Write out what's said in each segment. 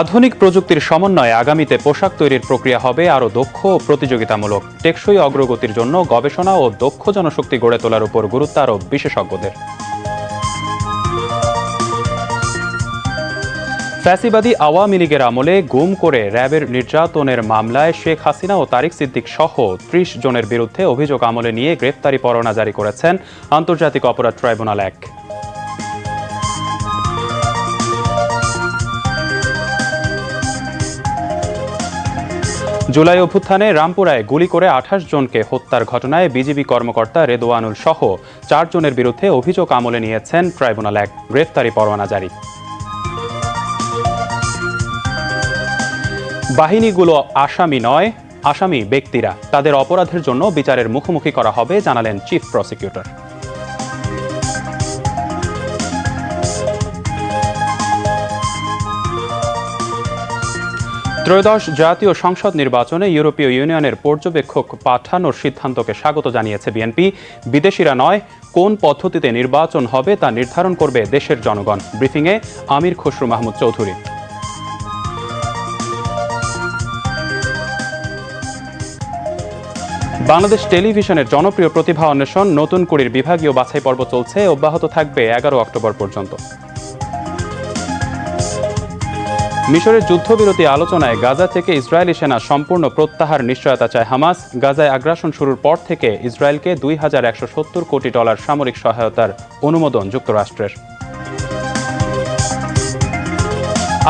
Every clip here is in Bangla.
আধুনিক প্রযুক্তির সমন্বয়ে আগামীতে পোশাক তৈরির প্রক্রিয়া হবে আরও দক্ষ ও প্রতিযোগিতামূলক, টেকসই অগ্রগতির জন্য গবেষণা ও দক্ষ জনশক্তি গড়ে তোলার উপর গুরুত্ব আরোপ বিশেষজ্ঞদের। ফ্যাসিবাদী আওয়ামী লীগের আমলে গুম করে র্যাবের নির্যাতনের মামলায় শেখ হাসিনা ও তারিক সিদ্দিক সহ ত্রিশ জনের বিরুদ্ধে অভিযোগ আমলে নিয়ে গ্রেপ্তারি পরোয়ানা জারি করেছেন আন্তর্জাতিক অপরাধ ট্রাইব্যুনাল এক। জুলাই অভ্যুত্থানে রামপুরায় গুলি করে আঠাশ জনকে হত্যার ঘটনায় বিজিবি কর্মকর্তা রেদোয়ানুল সহ চারজনের বিরুদ্ধে অভিযোগ আমলে নিয়েছেন ট্রাইব্যুনাল এক গ্রেফতারি পরোয়ানা জারি। বাহিনীগুলো আসামি নয়, আসামি ব্যক্তিরা। তাদের অপরাধের জন্য বিচারের মুখোমুখি করা হবে, জানালেন চিফ প্রসিকিউটর। ত্রয়োদশ জাতীয় সংসদ নির্বাচনে ইউরোপীয় ইউনিয়নের পর্যবেক্ষক পাঠানোর সিদ্ধান্তকে স্বাগত জানিয়েছে বিএনপি। বিদেশিরা নয়, কোন পদ্ধতিতে নির্বাচন হবে তা নির্ধারণ করবে দেশের জনগণ। ব্রিফিংয়ে আমির খসরু মাহমুদ চৌধুরী। বাংলাদেশ টেলিভিশনের জনপ্রিয় প্রতিভা অন্বেষণ, নতুন কুড়ির বিভাগীয় বাছাই পর্ব চলছে। অব্যাহত থাকবে এগারো অক্টোবর পর্যন্ত। মিশরের যুদ্ধবিরতি আলোচনায় গাজা থেকে ইসরায়েলি সেনা সম্পূর্ণ প্রত্যাহার নিশ্চয়তা চায় হামাস। গাজায় আগ্রাসন শুরুর পর থেকে ইসরায়েলকে দুই হাজার একশো সত্তর কোটি ডলার সামরিক সহায়তার অনুমোদন যুক্তরাষ্ট্রের।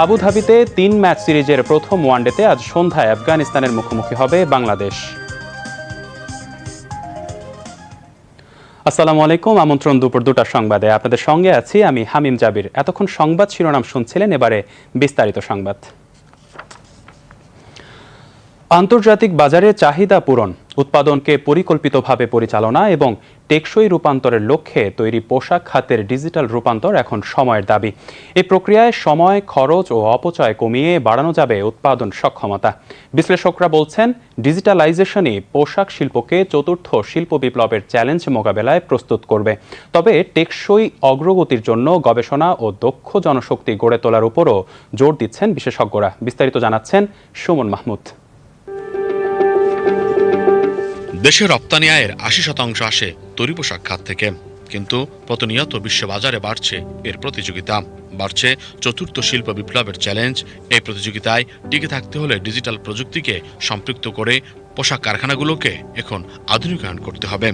আবুধাবিতে তিন ম্যাচ সিরিজের প্রথম ওয়ানডেতে আজ সন্ধ্যায় আফগানিস্তানের মুখোমুখি হবে বাংলাদেশ। আসসালামু আলাইকুম, আমন্ত্রণ দুপুর দুটার সংবাদে। আপনাদের সঙ্গে আছি আমি হামিম জাবির। এতক্ষণ সংবাদ শিরোনাম শুনছিলেন, এবারে বিস্তারিত সংবাদ। আন্তর্জাতিক বাজারে চাহিদা পূরণ, উৎপাদনকে পরিকল্পিতভাবে পরিচালনা এবং টেকসই রূপান্তরের লক্ষ্যে তৈরি পোশাক খাতের ডিজিটাল রূপান্তর এখন সময়ের দাবি। এই প্রক্রিয়ায় সময়, খরচ ও অপচয় কমিয়ে বাড়ানো যাবে উৎপাদন সক্ষমতা। বিশ্লেষকরা বলছেন, ডিজিটালাইজেশনই পোশাক শিল্পকে চতুর্থ শিল্প বিপ্লবের চ্যালেঞ্জ মোকাবেলায় প্রস্তুত করবে। তবে টেকসই অগ্রগতির জন্য গবেষণা ও দক্ষ জনশক্তি গড়ে তোলার উপরও জোর দিচ্ছেন বিশেষজ্ঞরা। বিস্তারিত জানাচ্ছেন সুমন মাহমুদ। দেশের রপ্তানি আয়ের আশি শতাংশ আসে তৈরি পোশাক খাত থেকে। কিন্তু প্রতিনিয়ত বিশ্ববাজারে বাড়ছে এর প্রতিযোগিতা। বাড়ছে চতুর্থ শিল্প বিপ্লবের চ্যালেঞ্জ এই প্রতিযোগিতায় টিকে থাকতে হলে ডিজিটাল প্রযুক্তিকে সম্পৃক্ত করে পোশাক কারখানাগুলোকে এখন আধুনিকায়ন করতে হবে।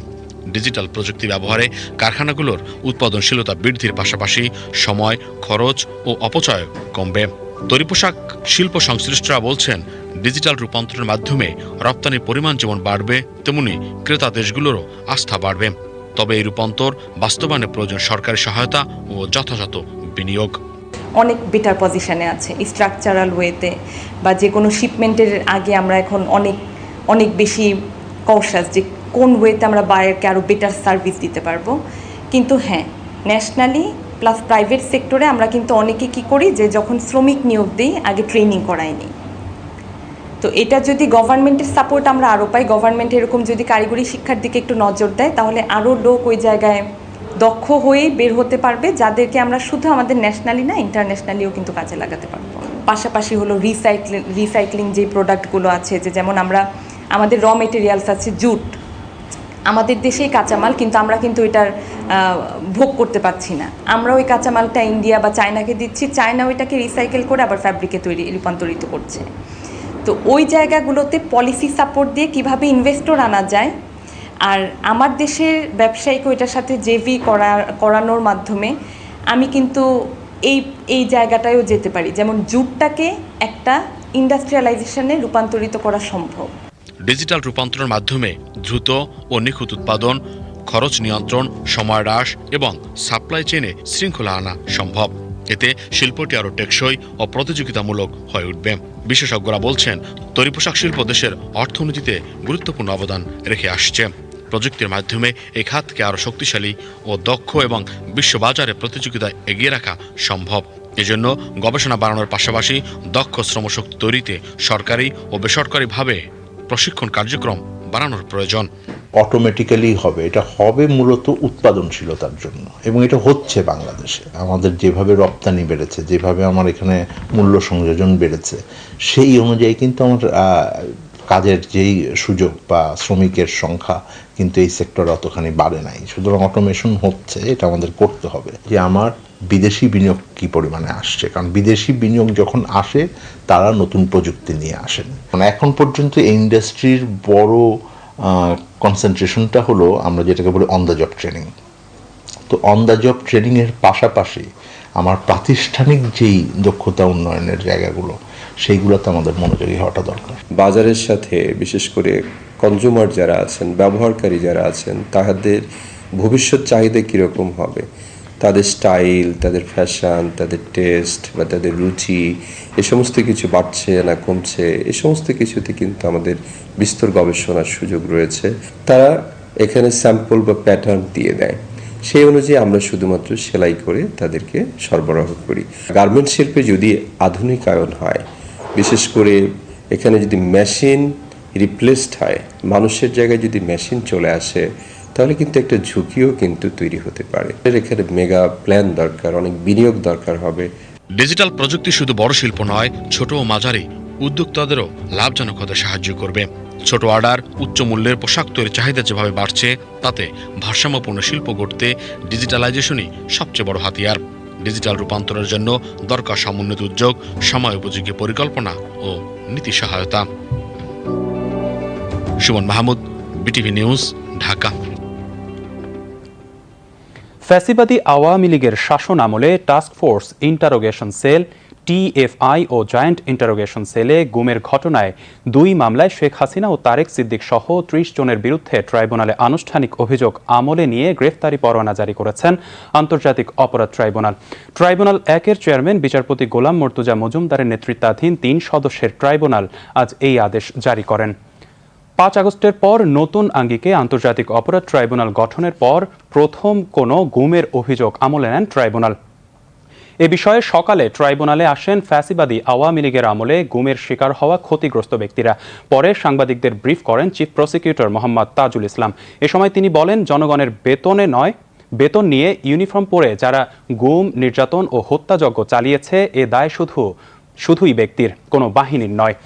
ডিজিটাল প্রযুক্তি ব্যবহারে কারখানাগুলোর উৎপাদনশীলতা বৃদ্ধির পাশাপাশি সময়, খরচ ও অপচয় কমবে। তৈরি পোশাক শিল্প সংশ্লিষ্টরা বলছেন, ডিজিটাল রূপান্তরের মাধ্যমে রপ্তানির পরিমাণ যেমন বাড়বে, তেমনি ক্রেতা দেশগুলোরও আস্থা বাড়বে। তবে এই রূপান্তর বাস্তবায়নে প্রয়োজন সরকারি সহায়তা ও যথাযথ বিনিয়োগ। অনেক বেটার পজিশনে আছে স্ট্রাকচারাল ওয়েতে বা যে কোনো শিপমেন্টের আগে আমরা এখন অনেক অনেক বেশি কৌশাস যে কোন ওয়েতে আমরা বায়ারকে আরও বেটার সার্ভিস দিতে পারব। কিন্তু হ্যাঁ ন্যাশনালি প্লাস প্রাইভেট সেক্টরে আমরা কিন্তু অনেকে কি করি যে যখন শ্রমিক নিয়োগ দিই, আগে ট্রেনিং করাইনি তো এটা যদি গভর্নমেন্টের সাপোর্ট আমরা আরও পাই গভর্নমেন্ট এরকম যদি কারিগরি শিক্ষার দিকে একটু নজর দেয়, তাহলে আরও লোক ওই জায়গায় দক্ষ হয়েই বের হতে পারবে, যাদেরকে আমরা শুধু আমাদের ন্যাশনালি না ইন্টারন্যাশনালিও কিন্তু কাজে লাগাতে পারব। পাশাপাশি হলো রিসাইক্লিং রিসাইক্লিং যে প্রোডাক্টগুলো আছে, যে যেমন আমরা, আমাদের র মেটেরিয়ালস আছে, জুট। আমাদের দেশেই কাঁচামাল, কিন্তু আমরা কিন্তু এটার ভোগ করতে পারছি না। আমরা ওই কাঁচামালটা ইন্ডিয়া বা চায়নাকে দিচ্ছি, চায়না ওইটাকে রিসাইকেল করে আবার ফ্যাব্রিকে তৈরি, রূপান্তরিত করছে। তো ওই জায়গাগুলোতে পলিসি সাপোর্ট দিয়ে কীভাবে ইনভেস্টর আনা যায়, আর আমার দেশের ব্যবসায়ীকে ওইটার সাথে জেভি করা, করানোর মাধ্যমে আমি কিন্তু এই এই জায়গাটায়ও যেতে পারি। যেমন জুটটাকে একটা ইন্ডাস্ট্রিয়ালাইজেশনে রূপান্তরিত করা সম্ভব। ডিজিটাল রূপান্তরের মাধ্যমে দ্রুত ও নিখুঁত উৎপাদন, খরচ নিয়ন্ত্রণ, সময় হ্রাস এবং সাপ্লাই চেইনে শৃঙ্খলা আনা সম্ভব। এতে শিল্পটি আরও টেকসই ও প্রতিযোগিতামূলক হয়ে উঠবে। বিশেষজ্ঞরা বলছেন, তৈরি পোশাক শিল্প দেশের অর্থনীতিতে গুরুত্বপূর্ণ অবদান রেখে আসছে। প্রযুক্তির মাধ্যমে এই খাতকে আরও শক্তিশালী ও দক্ষ এবং বিশ্ববাজারে প্রতিযোগিতায় এগিয়ে রাখা সম্ভব। এজন্য গবেষণা বাড়ানোর পাশাপাশি দক্ষ শ্রমশক্তি তৈরিতে সরকারি ও বেসরকারিভাবে প্রশিক্ষণ কার্যক্রম বাড়ানোর প্রয়োজন। অটোমেটিক্যালি হবে। এটা হবে মূলত উৎপাদনশীলতার জন্য। এবং এটা হচ্ছে বাংলাদেশে। আমাদের যেভাবে রপ্তানি বেড়েছে, যেভাবে আমার এখানে মূল্য সংযোজন বেড়েছে, সেই অনুযায়ী কিন্তু আমার কাজের যেই সুযোগ বা শ্রমিকের সংখ্যা কিন্তু এই সেক্টরে অতখানি বাড়ে নাই। সুতরাং অটোমেশন হচ্ছে, এটা আমাদের করতে হবে। যে আমার বিদেশি বিনিয়োগ কী পরিমাণে আসছে? কারণ বিদেশি বিনিয়োগ যখন আসে, তারা নতুন প্রযুক্তি নিয়ে আসেন। মানে এখন পর্যন্ত এই ইন্ডাস্ট্রির বড় কনসেন্ট্রেশনটা হলো আমরা যেটাকে বলি অন দ্য জব ট্রেনিং তো অন দ্য জব ট্রেনিংয়ের পাশাপাশি আমার প্রাতিষ্ঠানিক যেই দক্ষতা উন্নয়নের জায়গাগুলো, সেইগুলোতে আমাদের মনোযোগী হওয়াটা দরকার। বাজারের সাথে বিশেষ করে কনজুমার যারা আছেন, ব্যবহারকারী যারা আছেন, তাদের ভবিষ্যৎ চাহিদা কীরকম হবে? তাদের স্টাইল তাদের ফ্যাশন তাদের টেস্ট বা তাদের রুচি, এ সমস্ত কিছু বাড়ছে না কমছে, এ সমস্ত কিছুতে কিন্তু আমাদের বিস্তর গবেষণার সুযোগ রয়েছে। তারা এখানে স্যাম্পল বা প্যাটার্ন দিয়ে দেয়। সেই অনুযায়ী আমরা শুধুমাত্র সেলাই করে তাদেরকে সরবরাহ করি। গার্মেন্ট শিল্পে যদি আধুনিকায়ন হয়, বিশেষ করে এখানে যদি মেশিন রিপ্লেসড হয়, মানুষের জায়গায় যদি মেশিন চলে আসে তাহলে কিন্তু একটা ঝুঁকিও কিন্তু তৈরি হতে পারে। এখানে মেগা প্ল্যান দরকার, অনেক বিনিয়োগ দরকার হবে। ডিজিটাল প্রযুক্তি শুধু বড় শিল্প নয়, ছোট ও মাঝারি। উদ্যোক্তাদেরও লাভজনক হতে সাহায্য করবে। ছোট অর্ডার উচ্চ মূল্যের পোশাক তৈরির চাহিদা যেভাবে বাড়ছে, তাতে ভারসাম্যপূর্ণ শিল্প গড়তে ডিজিটালাইজেশনই সবচেয়ে বড় হাতিয়ার। ডিজিটাল রূপান্তরের জন্য দরকার সমন্বিত উদ্যোগ, সময় উপযোগী পরিকল্পনা ও নীতি সহায়তা। Suman Mahmud BTV news Dhaka. ফ্যাসিবাদী আওয়ামী লীগের শাসন আমলে task force interrogation cell, TFI ও জয়েন্ট ইন্টারোগেশন সেলে গুমের ঘটনায় দুই মামলায় শেখ হাসিনা ও তারেক সিদ্দিক সহ ত্রিশ জনের বিরুদ্ধে ট্রাইব্যুনালে আনুষ্ঠানিক অভিযোগ আমলে নিয়ে গ্রেফতারি পরোয়ানা জারি করেছেন আন্তর্জাতিক অপরাধ ট্রাইব্যুনাল। ট্রাইব্যুনাল একের চেয়ারম্যান, বিচারপতি গোলাম মর্তুজা মজুমদারের নেতৃত্বাধীন তিন সদস্যের ট্রাইব্যুনাল আজ এই আদেশ জারি করেন। পাঁচ আগস্টের পর নতুন আঙ্গিকে আন্তর্জাতিক অপরাধ ট্রাইব্যুনাল গঠনের পর প্রথম কোনো গুমের অভিযোগ আমলে নেন ট্রাইব্যুনাল। এ বিষয়ে সকালে ট্রাইব্যুনালে আসেন ফ্যাসিবাদী আওয়ামী লীগের আমলে গুমের শিকার হওয়া ক্ষতিগ্রস্ত ব্যক্তিরা। পরে সাংবাদিকদের ব্রিফ করেন চিফ প্রসিকিউটর মোহাম্মদ তাজুল ইসলাম। এ সময় তিনি বলেন, জনগণের বেতনে নয়, বেতন নিয়ে ইউনিফর্ম পরে যারা গুম, নির্যাতন ও হত্যাযজ্ঞ চালিয়েছে, এ দায় শুধু, শুধুই ব্যক্তির, কোনো বাহিনীর নয়।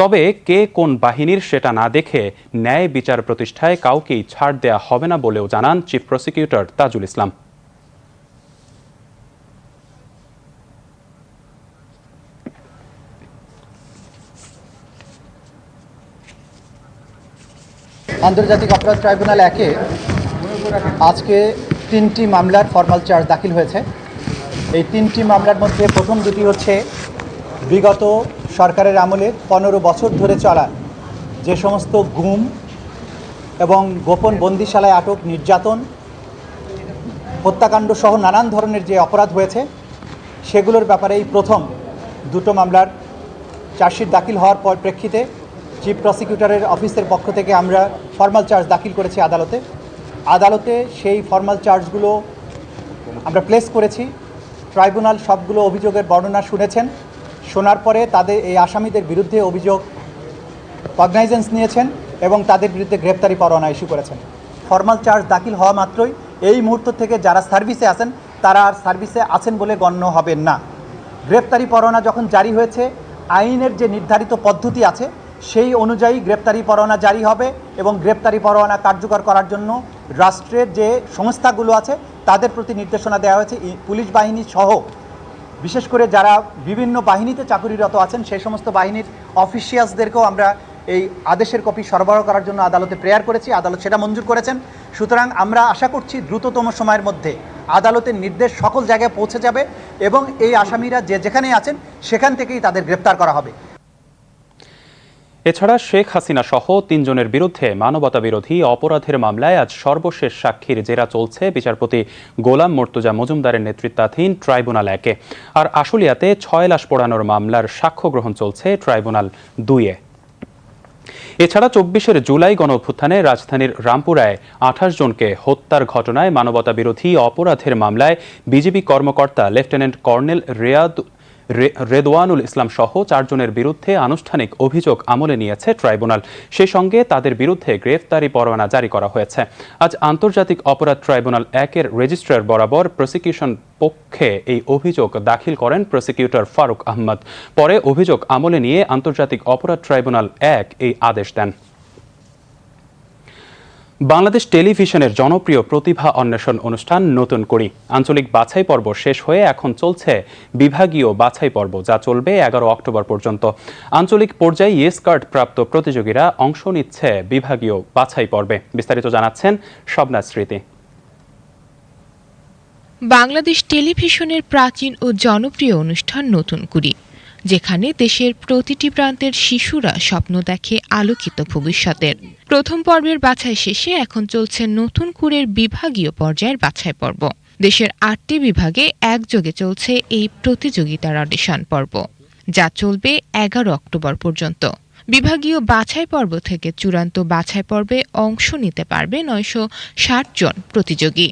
তবে কে কোন বাহিনীর সেটা না দেখে ন্যায় বিচার প্রতিষ্ঠায় কাউকেই ছাড় দেয়া হবে না বলেও জানান চিফ প্রসিকিউটর তাজুল ইসলাম। আন্তর্জাতিক অপরাধ ট্রাইব্যুনাল একে আজকে তিনটি মামলার ফর্মাল চার্জ দাখিল হয়েছে। এই তিনটি মামলার মধ্যে প্রথম দুটি হচ্ছে বিগত সরকারের আমলে পনেরো বছর ধরে চলা। যে সমস্ত গুম এবং গোপন বন্দিশালায় আটক, নির্যাতন, হত্যাকাণ্ড সহ নানান ধরনের যে অপরাধ হয়েছে, সেগুলোর ব্যাপারে এই প্রথম দুটো মামলার চার্জশিট দাখিল হওয়ার পর প্রেক্ষিতে চিফ প্রসিকিউটরের অফিসের পক্ষ থেকে আমরা ফর্মাল চার্জ দাখিল করেছি আদালতে। আদালতে সেই ফর্মাল চার্জগুলো আমরা প্লেস করেছি। ট্রাইব্যুনাল সবগুলো অভিযোগের বর্ণনা শুনেছেন। শোনার পরে তাদের এই আসামিদের বিরুদ্ধে অভিযোগ কগনাইজেন্স নিয়েছেন এবং তাদের বিরুদ্ধে গ্রেপ্তারি পরোয়ানা ইস্যু করেছেন। ফর্মাল চার্জ দাখিল হওয়া মাত্রই এই মুহূর্ত থেকে যারা সার্ভিসে আছেন, তারা আর সার্ভিসে আছেন বলে গণ্য হবেন না। গ্রেপ্তারি পরোয়ানা যখন জারি হয়েছে, আইনের যে নির্ধারিত পদ্ধতি আছে, সেই অনুযায়ী গ্রেপ্তারি পরোয়ানা জারি হবে এবং গ্রেপ্তারি পরোয়ানা কার্যকর করার জন্য রাষ্ট্রের যে সংস্থাগুলো আছে, তাদের প্রতি নির্দেশনা দেওয়া হয়েছে। পুলিশ বাহিনী সহ বিশেষ করে যারা বিভিন্ন বাহিনীতে চাকুরিরত আছেন, সেই সমস্ত বাহিনীর অফিসিয়ালসদেরকেও আমরা এই আদেশের কপি সরবরাহ করার জন্য আদালতে প্রেয়ার করেছি, আদালত সেটা মঞ্জুর করেছেন। সুতরাং আমরা আশা করছি দ্রুততম সময়ের মধ্যে আদালতের নির্দেশ সকল জায়গায় পৌঁছে যাবে এবং এই আসামিরা যে যেখানে আছেন, সেখান থেকেই তাদের গ্রেপ্তার করা হবে। এছাড়া শেখ হাসিনা সহ তিনজনের বিরুদ্ধে মানবতা বিরোধী অপরাধের মামলায় আজ সর্বশেষ সাক্ষীর জেরা চলছে বিচারপতি গোলাম মর্তুজা মজুমদারের নেতৃত্বাধীন ট্রাইব্যুনাল একে। আর আশুলিয়াতে ছয় লাশ পোড়ানোর মামলার সাক্ষ্য গ্রহণ চলছে ট্রাইব্যুনাল দুইয়ে এছাড়া চব্বিশের জুলাই গণ অভ্যুত্থানে রাজধানীর রামপুরায় আঠাশ জনকে হত্যার ঘটনায় মানবতা বিরোধী অপরাধের মামলায় বিজেপি কর্মকর্তা লেফটেন্যান্ট কর্নেল রেয়াদ রেদওয়ানুল ইসলাম সহ চারজনের বিরুদ্ধে আনুষ্ঠানিক অভিযোগ আমলে নিয়েছে ট্রাইব্যুনাল। সেই সঙ্গে তাদের বিরুদ্ধে গ্রেফতারি পরোয়ানা জারি করা হয়েছে। আজ আন্তর্জাতিক অপরাধ ট্রাইব্যুনাল একের রেজিস্ট্রার বরাবর প্রসিকিউশন পক্ষে এই অভিযোগ দাখিল করেন প্রসিকিউটর ফারুক আহমদ। পরে অভিযোগ আমলে নিয়ে আন্তর্জাতিক অপরাধ ট্রাইব্যুনাল এক এই আদেশ দেন। বাংলাদেশ টেলিভিশনের জনপ্রিয় প্রতিভা অন্বেষণ অনুষ্ঠান নতুন করি। আঞ্চলিক বাছাই পর্ব শেষ হয়ে এখন চলছে বিভাগীয় বাছাই পর্ব, যা চলবে এগারো অক্টোবর পর্যন্ত। আঞ্চলিক পর্যায়ে ইয়েস কার্ড প্রাপ্ত প্রতিযোগীরা অংশ নিচ্ছে বিভাগীয় বাছাই পর্বে। বিস্তারিত জানাচ্ছেন শবনা স্মৃতি। বাংলাদেশ টেলিভিশনের প্রাচীন ও জনপ্রিয় অনুষ্ঠান নতুন কুড়ি যেখানে দেশের প্রতিটি প্রান্তের শিশুরা স্বপ্ন দেখে আলোকিত ভবিষ্যতের। প্রথম পর্বের বাছাই শেষে এখন চলছে নতুন কুড়ের বিভাগীয় পর্যায়ের বাছাই পর্ব। দেশের আটটি বিভাগে একযোগে চলছে এই প্রতিযোগিতার অডিশন পর্ব, যা চলবে এগারো অক্টোবর পর্যন্ত। বিভাগীয় বাছাই পর্ব থেকে চূড়ান্ত বাছাই পর্বে অংশ নিতে পারবে নয়শো ষাট জন প্রতিযোগী।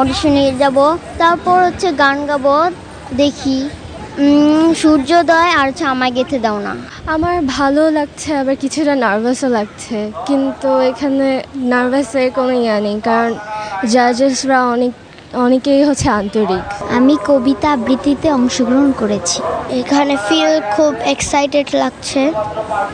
অডিশনে যাব, তারপর হচ্ছে গান গাবো, দেখি। সূর্যোদয় আর হচ্ছে আমায় গেঁথে দাও না। আমার ভালো লাগছে, আবার কিছুটা নার্ভাসও লাগছে। কিন্তু এখানে নার্ভাসের কোনো ইয়া নেই, কারণ জাজেসরা অনেক অনেকেই হচ্ছে আন্তরিক। আমি কবিতা আবৃত্তিতে অংশগ্রহণ করেছি। এখানে ফিল খুব এক্সাইটেড লাগছে।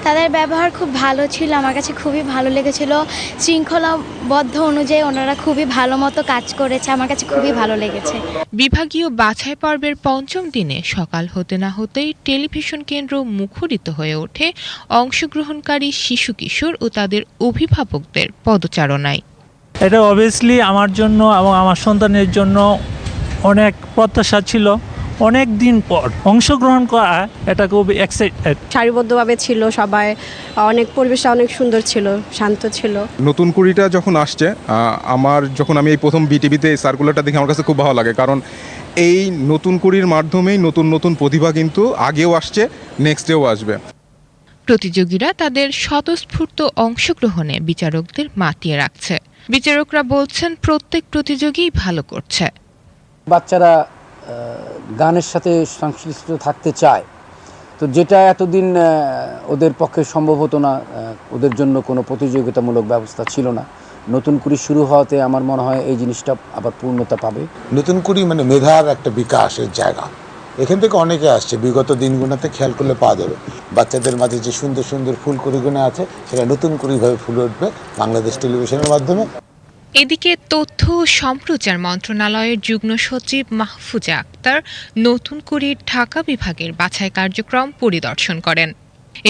তাদের ব্যবহার খুব ভালো ছিল আমার কাছে খুবই ভালো লেগেছিল। শৃঙ্খলাবদ্ধ অনুযায়ী ওনারা খুবই ভালো মতো কাজ করেছে আমার কাছে খুবই ভালো লেগেছে। বিভাগীয় বাছাই পর্বের পঞ্চম দিনে সকাল হতে না হতেই টেলিভিশন কেন্দ্র মুখরিত হয়ে ওঠে অংশগ্রহণকারী শিশু কিশোর ও তাদের অভিভাবকদের পদচারণায়। এটা অবভিয়াসলি আমার জন্য এবং আমার সন্তানের জন্য অনেক প্রত্যাশা ছিল। অনেক দিন পর অংশগ্রহণ করা এটা খুব এক্সাইটেড সারিবদ্ধভাবে ছিল সবাই অনেক পরিবেশটা অনেক সুন্দর ছিল শান্ত ছিল। নতুন কুড়িটা যখন আসছে আমার যখন আমি এই প্রথম বিটিভিতে এই সার্কুলারটা দেখে আমার কাছে খুব ভালো লাগে। কারণ এই নতুন কুড়ির মাধ্যমেই নতুন নতুন প্রতিভা কিন্তু আগেও আসছে নেক্সট ডেও আসবে। প্রতিযোগীরা তাদের স্বতঃস্ফূর্ত অংশগ্রহণে বিচারকদের মাতিয়ে রাখছে। বিচারকরা বলছেন প্রত্যেক প্রতিযোগী ভালো করছে। বাচ্চারা গানের সাথে সংশ্লিষ্ট থাকতে চায়। তো যেটা এতদিন ওদের পক্ষে সম্ভব হতো না ওদের জন্য কোনো প্রতিযোগিতামূলক ব্যবস্থা ছিল না। নতুন করে শুরু হওয়াতে আমার মনে হয় এই জিনিসটা আবার পূর্ণতা পাবে। নতুন কুড়ি মানে মেধার একটা বিকাশের জায়গা। এখান থেকে অনেকে আসছে। বিগত দিনগুলোতে খেয়াল করলে পাওয়া যাবে। বাচ্চাদের মাঝে যে সুন্দর সুন্দর ফুল করিগুনা আছে, সেটা নতুন করিভাবে ফুলে উঠবে বাংলাদেশ টেলিভিশনের মাধ্যমে। এদিকে তথ্য ও সম্প্রচার মন্ত্রণালয়ের যুগ্ম সচিব মাহফুজা আক্তার নতুন করে ঢাকা বিভাগের বাছাই কার্যক্রম পরিদর্শন করেন।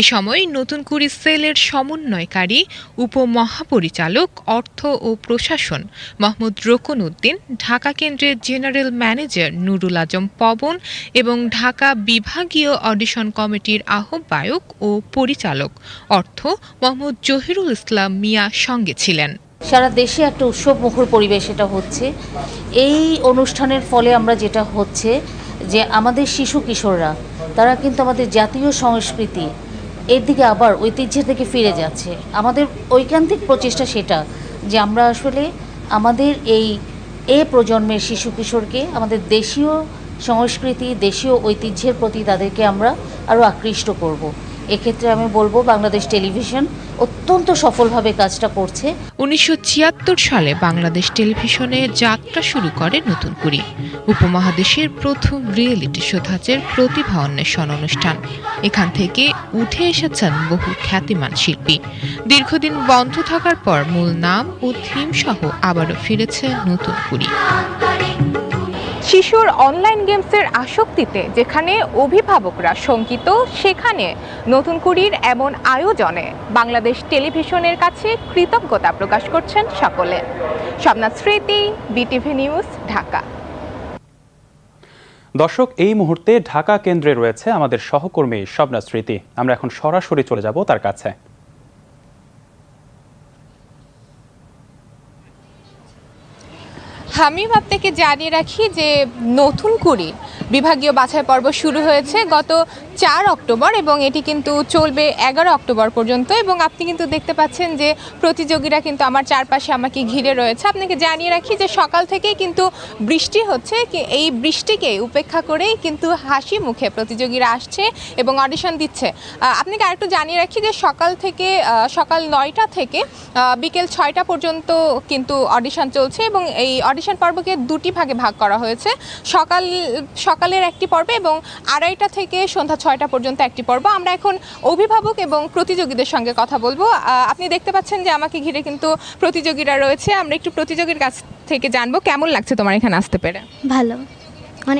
এ সময় নতুন কুড়ি সেলের সমন্বয়কারী, উপমহাপরিচালক, অর্থ ও প্রশাসন মোহাম্মদ রোকন উদ্দিন, ঢাকা কেন্দ্রের জেনারেল ম্যানেজার নুরুল আজম পবন এবং ঢাকা বিভাগীয় অডিশন কমিটির আহ্বায়ক ও পরিচালক অর্থ মোহাম্মদ জহিরুল ইসলাম মিয়া সঙ্গে ছিলেন। সারা দেশে একটা উৎসব মুখর পরিবেশ এটা হচ্ছে। এই অনুষ্ঠানের ফলে আমরা যেটা হচ্ছে যে আমাদের শিশু কিশোররা, তারা কিন্তু আমাদের জাতীয় সংস্কৃতি এর দিকে আবার ঐতিহ্যের দিকে ফিরে যাচ্ছে আমাদের ঐকান্তিক প্রচেষ্টা সেটা যে আমরা আসলে আমাদের এই এ প্রজন্মের শিশু কিশোরকে, আমাদের দেশীয় সংস্কৃতি, দেশীয় ঐতিহ্যের প্রতি তাদেরকে আমরা আরও আকৃষ্ট করব। এক্ষেত্রে আমি বলব বাংলাদেশ টেলিভিশন অত্যন্ত সফলভাবে কাজটা করছে। উনিশশো ছিয়াত্তর সালে বাংলাদেশ টেলিভিশনে যাত্রা শুরু করে নতুন কুড়ি উপমহাদেশের প্রথম রিয়েলিটি শো ধাঁচের প্রতিভা অন্বেষণ অনুষ্ঠান। এখান থেকে উঠে এসেছেন বহু খ্যাতিমান শিল্পী। দীর্ঘদিন বন্ধ থাকার পর মূল নাম ও থিম সহ আবারও ফিরেছে নতুন কুড়ি। শিশুর অনলাইন গেমসের আসক্তিতে, যেখানে অভিভাবকরা শঙ্কিত, সেখানে নতুন কুড়ির এমন আয়োজনে বাংলাদেশ টেলিভিশনের কাছে কৃতজ্ঞতা প্রকাশ করছেন সকলে। স্বপ্না স্মৃতি, বিটিভি নিউজ, ঢাকা। দর্শক, এই মুহূর্তে ঢাকা কেন্দ্রে রয়েছে আমাদের সহকর্মী শবনা স্মৃতি। আমরা এখন সরাসরি চলে যাব তার কাছে। হামিম আপনাকে জানিয়ে রাখি যে নতুন করে বিভাগীয় বাছাই পর্ব শুরু হয়েছে গত চার অক্টোবর এবং এটি কিন্তু চলবে এগারো অক্টোবর পর্যন্ত এবং আপনি কিন্তু দেখতে পাচ্ছেন যে প্রতিযোগীরা কিন্তু আমার চারপাশে আমাকে ঘিরে রয়েছে। আপনাকে জানিয়ে রাখি যে সকাল থেকেই কিন্তু বৃষ্টি হচ্ছে এই বৃষ্টিকে উপেক্ষা করেই কিন্তু হাসি মুখে প্রতিযোগীরা আসছে এবং অডিশন দিচ্ছে। আপনাকে আরেকটু জানিয়ে রাখি যে সকাল থেকে সকাল নয়টা থেকে বিকেল ছয়টা পর্যন্ত কিন্তু অডিশন চলছে এবং এই অডিশন পর্বকে দুটি ভাগে ভাগ করা হয়েছে। সকাল সকালের একটি পর্ব এবং আড়াইটা থেকে সন্ধ্যা ছয়টা পর্যন্ত একটি পর্ব। আমরা এখন অভিভাবক এবং প্রতিযোগীদের সঙ্গে কথা বলব। আপনি দেখতে পাচ্ছেন যে আমাকে ঘিরে কিন্তু প্রতিযোগীরা রয়েছে। আমরা একটু প্রতিযোগীর কাছ থেকে জানব কেমন লাগছে তোমার এখানে আসতে পেরে। ভালো।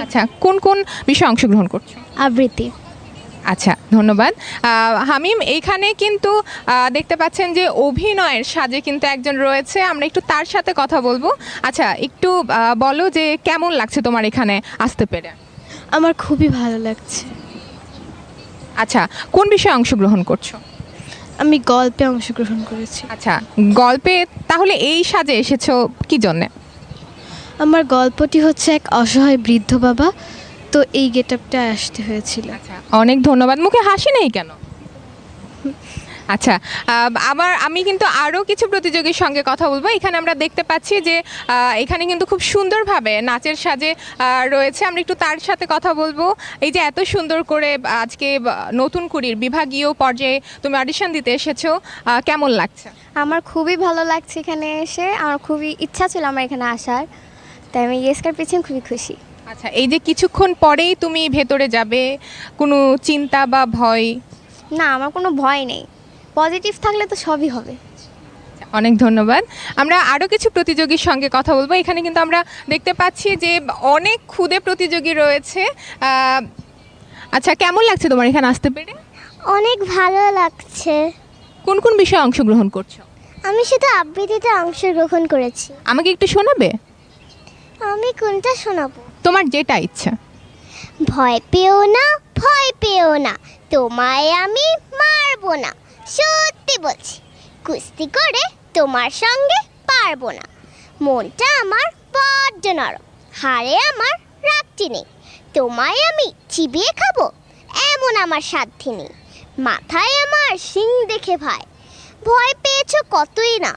আচ্ছা কোন কোন বিষয়ে অংশগ্রহণ করছ? আবৃত্তি। আচ্ছা ধন্যবাদ। হামিম এইখানে কিন্তু দেখতে পাচ্ছেন যে অভিনয়ের সাজে কিন্তু একজন রয়েছে। আমরা একটু তার সাথে কথা বলব। আচ্ছা একটু বলো যে কেমন লাগছে তোমার এখানে আসতে পেরে? আমার খুবই ভালো লাগছে। আচ্ছা কোন বিষয়ে অংশগ্রহণ করছ? আমি গল্পে অংশগ্রহণ করেছি। আচ্ছা গল্পে তাহলে এই সাজে এসেছ কি জন্যে? আমার গল্পটি হচ্ছে এক অসহায় বৃদ্ধ বাবা তো এই গেট আপটা আসতে হয়েছিল। অনেক ধন্যবাদ। মুখে হাসি নেই কেন? আচ্ছা আবার আমি কিন্তু আরও কিছু প্রতিযোগীর সঙ্গে কথা বলব। এখানে আমরা দেখতে পাচ্ছি যে এখানে কিন্তু খুব সুন্দরভাবে নাচের সাজে রয়েছে। আমরা একটু তার সাথে কথা বলব। এই যে এত সুন্দর করে আজকে নতুন কুড়ির বিভাগীয় পর্যায়ে তুমি অডিশন দিতে এসেছ কেমন লাগছে? আমার খুবই ভালো লাগছে এখানে এসে। আমার খুবই ইচ্ছা ছিল আমার এখানে আসার। তাই আমি ইয়েসকার পেয়েছি খুবই খুশি। আচ্ছা এই যে কিছুক্ষণ পরেই তুমি ভেতরে যাবে কোনো চিন্তা বা ভয়? না আমার কোনো ভয় নেই। পজিটিভ থাকলে তো সবই হবে। অনেক ধন্যবাদ। আমরা আরও কিছু প্রতিযোগীর সঙ্গে কথা বলব। এখানে কিন্তু আমরা দেখতে পাচ্ছি যে অনেক ক্ষুদে প্রতিযোগী রয়েছে। আচ্ছা কেমন লাগছে তোমার এখানে আসতে পেরে? অনেক ভালো লাগছে। কোন কোন বিষয়ে অংশগ্রহণ করছ? আমি শুধু আবৃত্তিতে অংশগ্রহণ করেছি। আমাকে একটু শোনাবে? আমি কোনটা শোনাবো? তোমার যেটা ইচ্ছা। ভয় পেও না, ভয় পেও না, তোমায় আমি মারবো না, সত্যি বলছি, কুস্তি করে তোমার সঙ্গে পারব না। মনটা আমার বড্ড নরম হারে আমার রাগটি নেই, তোমায় আমি চিবিয়ে খাব এমন আমার সাধ্যি নেই, মাথায় আমার শিং দেখে ভাই, ভয় পেয়েছ কতই না,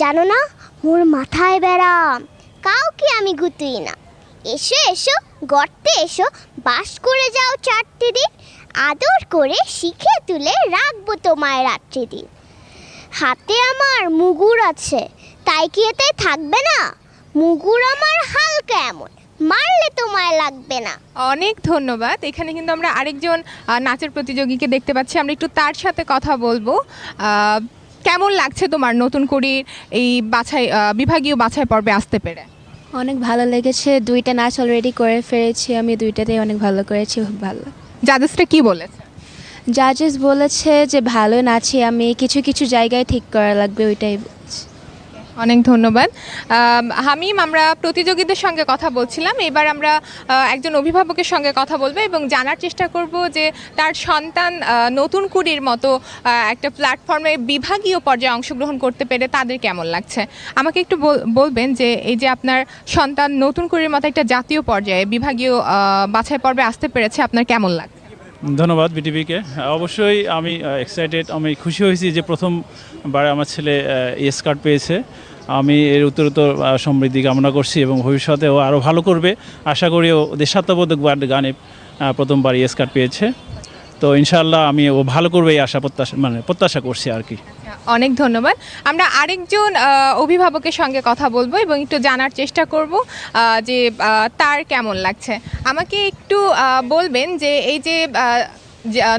জানো না, মোর মাথায় বেড়াম কাউকে আমি গুতুই না। এসো এসো, গর্তে এসো, বাস করে যাও চারটি দিন। আদর করে শিখে তুলে রাখব তোমায় রাত্রি দিন। হাতে আমার মুগুর আছে, তাই কি এতে থাকবে না? মুগুর আমার হালকা এমন মারলে তোমায় লাগবে না। অনেক ধন্যবাদ। এখানে কিন্তু আমরা আরেকজন নাচের প্রতিযোগীকে দেখতে পাচ্ছি। আমরা একটু তার সাথে কথা বলব। কেমন লাগছে তোমার নতুন করির এই বাছাই বিভাগীয় বাছাই পর্বে আসতে পেরে? অনেক ভালো লেগেছে। দুইটা নাচ অলরেডি করে ফেলেছি। আমি দুইটাতেই অনেক ভালো করেছি খুব ভালো। জাজেসটা কি বলেছে? জাজেস বলেছে যে ভালো নাচি আমি কিছু কিছু জায়গায় ঠিক করা লাগবে। ওইটাই অনেক ধন্যবাদ। হামিম, আমরা প্রতিযোগীদের সঙ্গে কথা বলছিলাম। এবার আমরা একজন অভিভাবকের সঙ্গে কথা বলব এবং জানার চেষ্টা করব যে তার সন্তান নতুন কুড়ির মতো একটা প্ল্যাটফর্মে বিভাগীয় পর্যায়ে অংশগ্রহণ করতে পেরে তাদের কেমন লাগছে? আমাকে একটু বলবেন যে এই যে আপনার সন্তান নতুন কুড়ির মতো একটা জাতীয় পর্যায়ে বিভাগীয় বাছাই পর্বে আসতে পেরেছে, আপনার কেমন লাগছে? ধন্যবাদ বিটিভিকে। অবশ্যই আমি এক্সাইটেড আমি খুশি হয়েছি যে প্রথমবার আমার ছেলে এস কার্ড পেয়েছে। আমি এর উত্তরোত্তর উত্তর সমৃদ্ধি কামনা করছি এবং ভবিষ্যতেও আরও ভালো করবে। আশা করি ও দেশাত্মবোধক গানে প্রথমবার এস কার্ড পেয়েছে। তো ইনশাল্লাহ আমি ও ভালো করবে এই আশা প্রত্যাশা মানে প্রত্যাশা করছি আর কি। অনেক ধন্যবাদ। আমরা আরেকজন অভিভাবকের সঙ্গে কথা বলব এবং একটু জানার চেষ্টা করব যে তার কেমন লাগছে। আমাকে একটু বলবেন যে, এই যে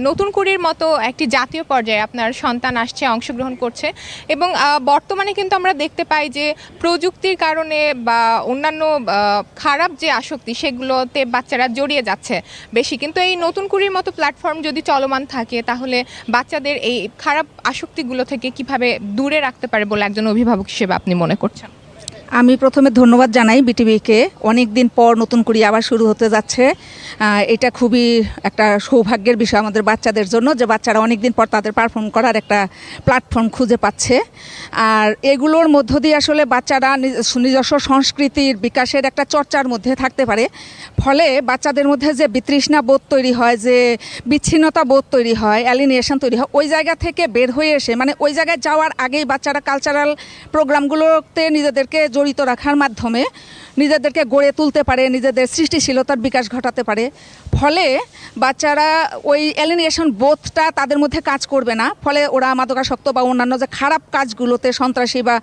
নতুন কুড়ির মতো একটি জাতীয় পর্যায়ে আপনার সন্তান আসছে, অংশগ্রহণ করছে এবং বর্তমানে কিন্তু আমরা দেখতে পাই যে প্রযুক্তির কারণে বা অন্যান্য খারাপ যে আসক্তি সেগুলোতে বাচ্চারা জড়িয়ে যাচ্ছে বেশি। কিন্তু এই নতুন কুড়ির মতো প্ল্যাটফর্ম যদি চলমান থাকে, তাহলে বাচ্চাদের এই খারাপ আসক্তিগুলো থেকে কীভাবে দূরে রাখতে পারে বলে একজন অভিভাবক হিসেবে আপনি মনে করছেন? আমি প্রথমে ধন্যবাদ জানাই বিটিভিকে। অনেক দিন পর নতুন করে আবার শুরু হতে যাচ্ছে। এটা খুবই একটা সৌভাগ্যের বিষয় আমাদের বাচ্চাদের জন্য যে বাচ্চারা অনেক দিন পর তাদের পারফর্ম করার একটা প্ল্যাটফর্ম খুঁজে পাচ্ছে। আর এগুলোর মধ্য দিয়ে আসলে বাচ্চারা নিজ- নিজস্ব সংস্কৃতির বিকাশের একটা চর্চার মধ্যে থাকতে পারে। ফলে বাচ্চাদের মধ্যে যে বিতৃষ্ণা বোধ তৈরি হয়, যে বিচ্ছিন্নতা বোধ তৈরি হয় অ্যালিনিয়েশন তৈরি হয়, ওই জায়গা থেকে বের হয়ে এসে মানে ওই জায়গায় যাওয়ার আগেই বাচ্চারা কালচারাল প্রোগ্রামগুলোতে নিজেদেরকে জড়িত রাখার মাধ্যমে নিজেদেরকে গড়ে তুলতে পারে, নিজেদের সৃষ্টিশীলতার বিকাশ ঘটাতে পারে। ফলে বাচ্চারা ওই অ্যালিনিয়েশন বোধটা তাদের মধ্যে কাজ করবে না। ফলে ওরা মাদকাসক্ত বা অন্যান্য যে খারাপ কাজগুলোতে সন্ত্রাসী বা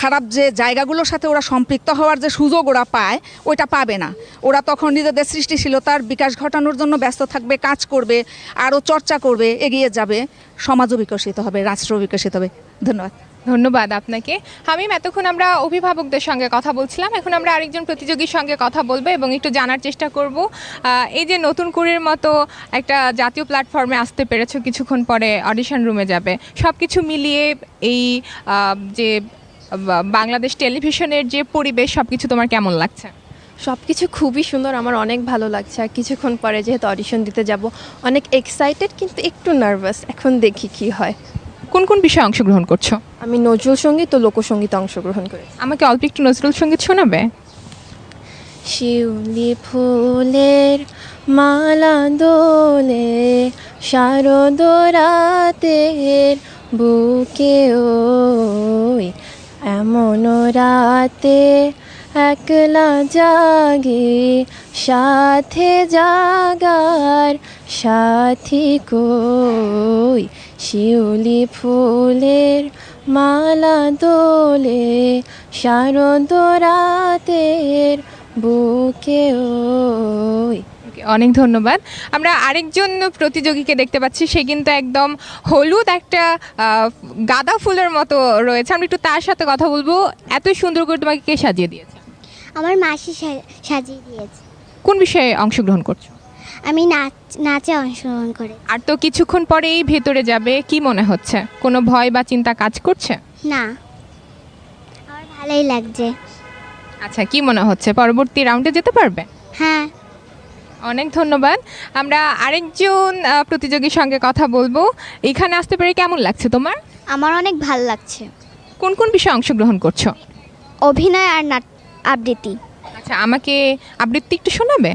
খারাপ যে জায়গাগুলোর সাথে ওরা সম্পৃক্ত হওয়ার যে সুযোগ ওরা পায়, ওইটা পাবে না। ওরা তখন নিজেদের সৃষ্টিশীলতার বিকাশ ঘটানোর জন্য ব্যস্ত থাকবে, কাজ করবে, আরও চর্চা করবে, এগিয়ে যাবে। সমাজও বিকশিত হবে রাষ্ট্র বিকশিত হবে। ধন্যবাদ। ধন্যবাদ আপনাকে। হামিম এতক্ষণ আমরা অভিভাবকদের সঙ্গে কথা বলছিলাম। এখন আমরা আরেকজন প্রতিযোগীর সঙ্গে কথা বলব এবং একটু জানার চেষ্টা করব। এই যে নতুন কুড়ির মতো একটা জাতীয় প্ল্যাটফর্মে আসতে পেরেছ, কিছুক্ষণ পরে অডিশন রুমে যাবে। সব কিছু মিলিয়ে এই যে বাংলাদেশ টেলিভিশনের যে পরিবেশ সব কিছু তোমার কেমন লাগছে? সব কিছু খুবই সুন্দর, আমার অনেক ভালো লাগছে। আর কিছুক্ষণ পরে যেহেতু অডিশন দিতে যাব, অনেক এক্সাইটেড কিন্তু একটু নার্ভাস এখন দেখি কি হয়। কোন কোন বিষয়ে অংশগ্রহণ করছ? আমি নজরুল সংগীত ও লোকসঙ্গীতে অংশগ্রহণ করি আমাকে অল্প একটু নজরুল সংগীত শোনাবে? শিউলি ফুলের মালা দোলে শারদ রাতের বুকে ওই এমন রাতে একলা জাগে সাথে জাগার সাথী কই শিউলি ফুলের মালা দোলে শারদ রাতের বুকে ওই। অনেক ধন্যবাদ। আমরা আরেকজন প্রতিযোগীকে দেখতে পাচ্ছি সে কিন্তু একদম হলুদ একটা গাঁদা ফুলের মতো রয়েছে। আমরা একটু তার সাথে কথা বলব। এত সুন্দর করে তোমাকে কে সাজিয়ে দিয়েছে? আমার মাসি সা- সাজিয়ে দিয়েছে। কোন বিষয়ে অংশগ্রহণ করছ? আমি নাচ নাচে অংশগ্রহণ করে। আর তো কিছুক্ষণ পরেই ভেতরে যাবে কি মনে হচ্ছে? কোনো ভয় বা চিন্তা কাজ করছে? না। আমার ভালোই লাগছে। আচ্ছা কি মনে হচ্ছে? পরবর্তী রাউন্ডে যেতে পারবে? হ্যাঁ। অনেক ধন্যবাদ। আমরা আরেকজন প্রতিযোগীর সঙ্গে কথা বলব। এখানে আসতে পেরে কেমন লাগছে তোমার? আমার অনেক ভালো লাগছে। কোন কোন বিষয়ে অংশগ্রহণ করছ? অভিনয় আর নাট আবৃত্তি। আচ্ছা আমাকে আবৃত্তি একটু শোনাবে?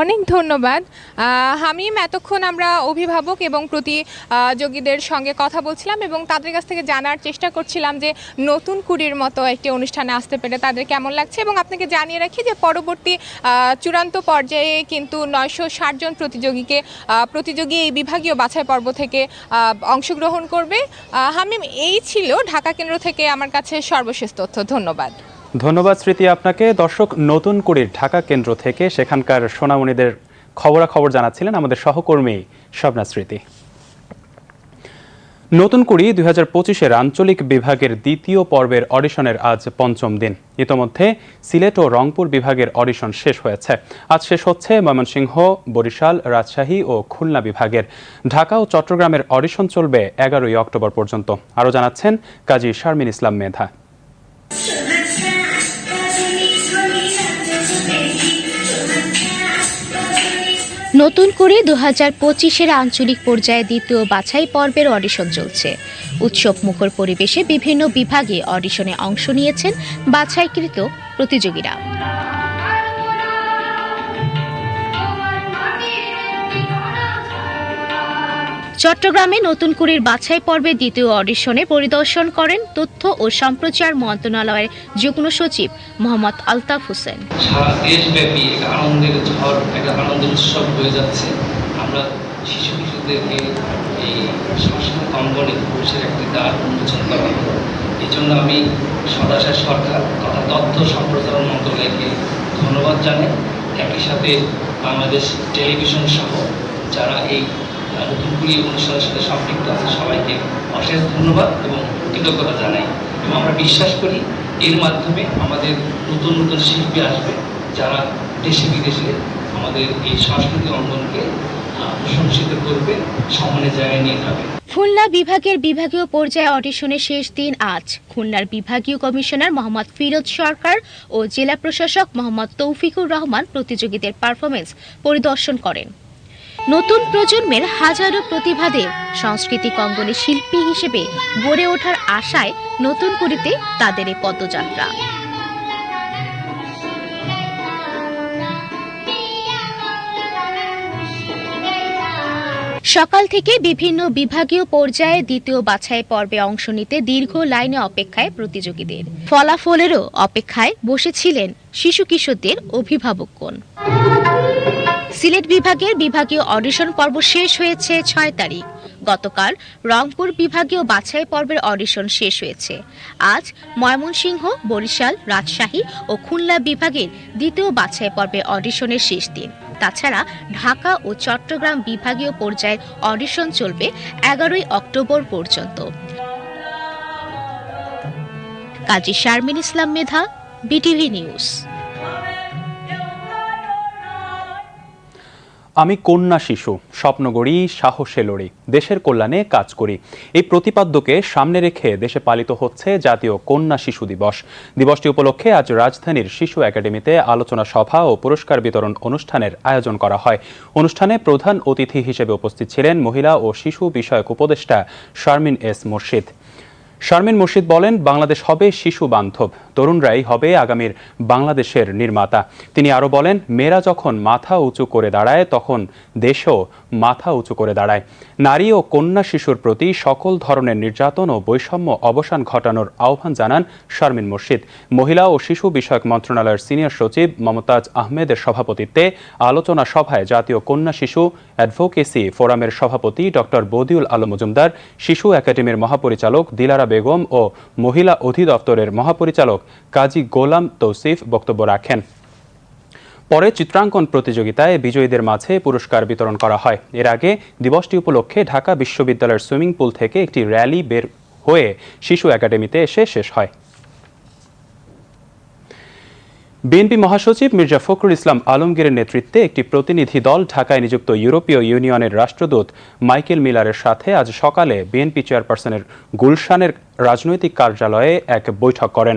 অনেক ধন্যবাদ। হামিম, এতক্ষণ আমরা অভিভাবক এবং প্রতিযোগীদের সঙ্গে কথা বলছিলাম এবং তাদের কাছ থেকে জানার চেষ্টা করছিলাম যে নতুন কুড়ির মতো একটি অনুষ্ঠানে আসতে পেরে তাদের কেমন লাগছে এবং আপনাকে জানিয়ে রাখি যে পরবর্তী চূড়ান্ত পর্যায়ে কিন্তু নয়শো ষাট জন প্রতিযোগীকে প্রতিযোগী এই বিভাগীয় বাছাই পর্ব থেকে অংশগ্রহণ করবে। হামিম, এই ছিল ঢাকা কেন্দ্র থেকে আমার কাছে সর্বশেষ তথ্য। ধন্যবাদ। ধন্যবাদ স্মৃতি আপনাকে। দর্শক, নতুন কুড়ির ঢাকা কেন্দ্র থেকে সেখানকার সোনামণিদের খবরাখবর জানাচ্ছিলেন আমাদের সহকর্মী স্বপ্না স্মৃতি। নতুন কুড়ি দুই হাজার পঁচিশের আঞ্চলিক বিভাগের দ্বিতীয় পর্বের অডিশনের আজ পঞ্চম দিন। ইতোমধ্যে সিলেট ও রংপুর বিভাগের অডিশন শেষ হয়েছে। আজ শেষ হচ্ছে ময়মনসিংহ, বরিশাল, রাজশাহী ও খুলনা বিভাগের। ঢাকা ও চট্টগ্রামের অডিশন চলবে এগারোই অক্টোবর পর্যন্ত। আরও জানাচ্ছেন কাজী শারমিন ইসলাম মেধা। নতুন করে দু হাজার পঁচিশের আঞ্চলিক পর্যায়ে দ্বিতীয় বাছাই পর্বের অডিশন চলছে। উৎসব মুখর পরিবেশে বিভিন্ন বিভাগে অডিশনে অংশ নিয়েছেন বাছাইকৃত প্রতিযোগীরা। চট্টগ্রামে নতুন কুড়ির বাছাই পর্বে দ্বিতীয় অডিশনে পরিদর্শন করেন তথ্য ও সম্প্রচার মন্ত্রণালয়ের যুগ্ম সচিব মোহাম্মদ আলতাফ হোসেন। দেশব্যাপী একটা আনন্দের ঝড়, একটা উৎসব হয়ে যাচ্ছে। আমরা শিশু কিশোরদেরকে এই অঙ্গনে পুরুষের একটি দ্বার উন্মোচন করা এই জন্য আমি সরকার তথা তথ্য সম্প্রসারণ মন্ত্রণালয়কে ধন্যবাদ জানাই। একই সাথে বাংলাদেশ টেলিভিশন সহ যারা এই নতুন অনুষ্ঠানের সাথে সম্পৃক্ত আছে। সবাইকে অশেষ ধন্যবাদ এবং কৃতজ্ঞতা জানাই। এবং আমরা বিশ্বাস করি এর মাধ্যমে আমাদের নতুন নতুন শিল্পী আসবে যারা দেশে বিদেশে আমাদের এই সাংস্কৃতিক অঙ্গনকে প্রশংসিত করবে সম্মানের জায়গায় নিয়ে যাবে। খুলনা বিভাগের বিভাগীয় পর্যায়ে অডিশনের শেষ দিন আজ। খুলনার বিভাগীয় কমিশনার মোহাম্মদ ফিরোজ সরকার ও জেলা প্রশাসক মোহাম্মদ তৌফিকুর রহমান প্রতিযোগীদের পারফরমেন্স পরিদর্শন করেন। নতুন প্রজন্মের হাজারো প্রতিভাদের সাংস্কৃতিক অঙ্গনে শিল্পী হিসেবে গড়ে ওঠার আশায় নতুন করিতে তাদের এই পদযাত্রা। সকাল থেকে বিভিন্ন বিভাগীয় পর্যায়ে দ্বিতীয় বাছাই পর্বে অংশ নিতে দীর্ঘ লাইনে অপেক্ষায় প্রতিযোগীদের। ফলাফলেরও অপেক্ষায় বসেছিলেন শিশু কিশোরদের অভিভাবকগণ। সিলেট বিভাগের বিভাগীয় অডিশন পর্ব শেষ হয়েছে ছয় তারিখ। গতকাল রংপুর বিভাগীয় বাছাই পর্বের অডিশন শেষ হয়েছে। আজ ময়মনসিংহ, বরিশাল, রাজশাহী ও খুলনা বিভাগের দ্বিতীয় বাছাই পর্বের অডিশনের শেষ দিন। তাছাড়া ঢাকা ও চট্টগ্রাম বিভাগীয় পর্যায়ের অডিশন চলবে এগারোই অক্টোবর পর্যন্ত। Kazi Sharmin Islam Medha, BTV news. আমি কন্যা শিশু স্বপ্ন গড়ি সাহসে লড়ি, দেশের কল্যাণে কাজ করি। এই প্রতিপাদ্যকে সামনে রেখে দেশে পালিত হচ্ছে জাতীয় কন্যা শিশু দিবস। দিবসটি উপলক্ষে আজ রাজধানীর শিশু একাডেমিতে আলোচনা সভা ও পুরস্কার বিতরণ অনুষ্ঠানের আয়োজন করা হয়। অনুষ্ঠানে প্রধান অতিথি হিসেবে উপস্থিত ছিলেন মহিলা ও শিশু বিষয়ক উপদেষ্টা শারমিন এস মুর্শিদ। শারমিন মুর্শিদ বলেন, বাংলাদেশ হবে শিশু বান্ধব তরুণরাই হবে আগামীর বাংলাদেশের নির্মাতা। তিনি আরও বলেন, মেয়েরা যখন মাথা উঁচু করে দাঁড়ায়, তখন দেশও মাথা উঁচু করে দাঁড়ায়। নারী ও কন্যা শিশুর প্রতি সকল ধরনের নির্যাতন ও বৈষম্য অবসান ঘটানোর আহ্বান জানান শারমিন মুর্শিদ। মহিলা ও শিশু বিষয়ক মন্ত্রণালয়ের সিনিয়র সচিব মমতাজ আহমেদের সভাপতিত্বে আলোচনা সভায় জাতীয় কন্যা শিশু অ্যাডভোকেসি ফোরামের সভাপতি ডক্টর বদিউল আলম মজুমদার, শিশু একাডেমির মহাপরিচালক দিলারা বেগম ও মহিলা অধিদপ্তরের মহাপরিচালক কাজী গোলাম তৌসিফ বক্তব্য রাখেন। পরে চিত্রাঙ্কন প্রতিযোগিতায় বিজয়ীদের মাঝে পুরস্কার বিতরণ করা হয়। এর আগে দিবসটি উপলক্ষে ঢাকা বিশ্ববিদ্যালয়ের সুইমিং পুল থেকে একটি র্যালি বের হয়ে শিশু একাডেমিতে এসে শেষ হয়। বিএনপি মহাসচিব মির্জা ফখরুল ইসলাম আলমগীরের নেতৃত্বে একটি প্রতিনিধি দল ঢাকায় নিযুক্ত ইউরোপীয় ইউনিয়নের রাষ্ট্রদূত মাইকেল মিলারের সাথে আজ সকালে বিএনপি চেয়ারপারসনের গুলশানের রাজনৈতিক কার্যালয়ে এক বৈঠক করেন।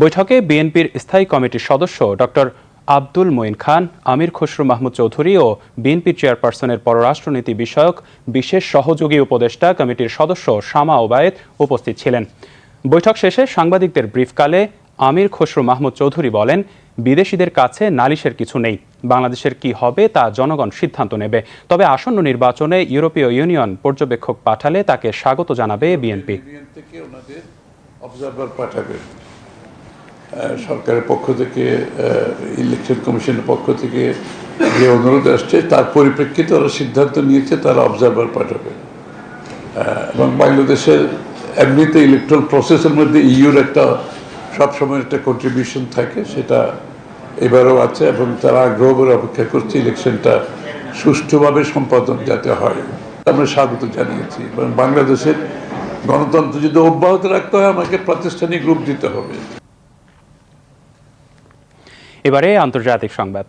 বৈঠকে বিএনপির স্থায়ী কমিটির সদস্য ডক্টর আব্দুল মঈন খান, আমির খসরু মাহমুদ চৌধুরী ও বিএনপি চেয়ারপারসনের পররাষ্ট্রনীতি বিষয়ক বিশেষ সহযোগী উপদেষ্টা কমিটির সদস্য শামা ওবায়েদ উপস্থিত ছিলেন। বৈঠক শেষে সাংবাদিকদের ব্রিফকালে আমির খসরু মাহমুদ চৌধুরী বলেন, বিদেশিদের কাছে নালিশের কিছু নেই। বাংলাদেশের কি হবে তা জনগণ সিদ্ধান্ত নেবে। তবে আসন্ন নির্বাচনে ইউরোপীয় ইউনিয়ন পর্যবেক্ষক পাঠালে তাকে স্বাগত জানাবে বিএনপি। সরকারের পক্ষ থেকে ইলেকশন কমিশনের পক্ষ থেকে যে অনুরোধ আসছে, তার পরিপ্রেক্ষিতে ওরা সিদ্ধান্ত নিয়েছে, তারা অবজারভার পাঠাবে। এবং বাংলাদেশের এমনিতে ইলেকট্রাল প্রসেসের মধ্যে ইউর একটা সবসময় একটা কন্ট্রিবিউশন থাকে, সেটা এবারও আছে এবং তারা আগ্রহ করে অপেক্ষা করছে ইলেকশনটা সুষ্ঠুভাবে সম্পাদন যাতে হয়। আমরা স্বাগত জানিয়েছি এবং বাংলাদেশের গণতন্ত্র যদি অব্যাহত রাখতে হয়, আমাকে প্রাতিষ্ঠানিক রূপ দিতে হবে। এবারে আন্তর্জাতিক সংবাদ।